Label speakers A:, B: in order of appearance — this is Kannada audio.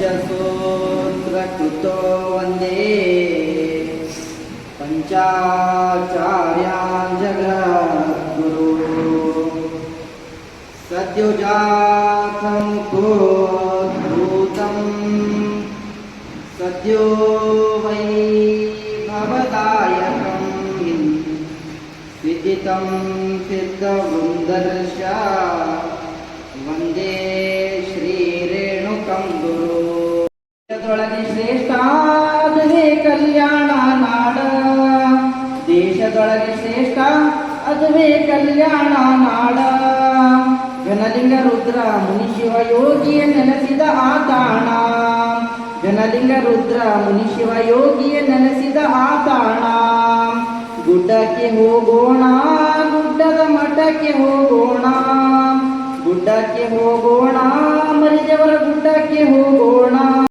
A: पञ्चसूत्रकृतो वन्दे पञ्चाचार्या जगुरो सद्योजातं कुरो सद्यो वै भवदायकं विदितं सिद्धवृन्दर्शा। ದೇಶದೊಳಗೆ ಶ್ರೇಷ್ಠ ಅದುವೇ ಕಲ್ಯಾಣ ನಾಡ. ದೇಶದೊಳಗೆ ಶ್ರೇಷ್ಠ ಅದುವೇ ಕಲ್ಯಾಣ ನಾಡ. ಘನಲಿಂಗ ರುದ್ರ ಮುನಿಶಿವ ಯೋಗಿಯ ನೆನೆಸಿದ ಆ ತಾಣ. ಘನಲಿಂಗ ರುದ್ರ ಮುನಿಶಿವ ಯೋಗಿಯ ನೆನೆಸಿದ ಆ ತಾಣ. ಗುಡ್ಡಕ್ಕೆ ಹೋಗೋಣ, ಗುಡ್ಡದ ಮಠಕ್ಕೆ ಹೋಗೋಣ. ಗುಡ್ಡಕ್ಕೆ ಹೋಗೋಣ ಮರಿಜವರ ಗುಡ್ಡಕ್ಕೆ ಹೋಗೋಣ.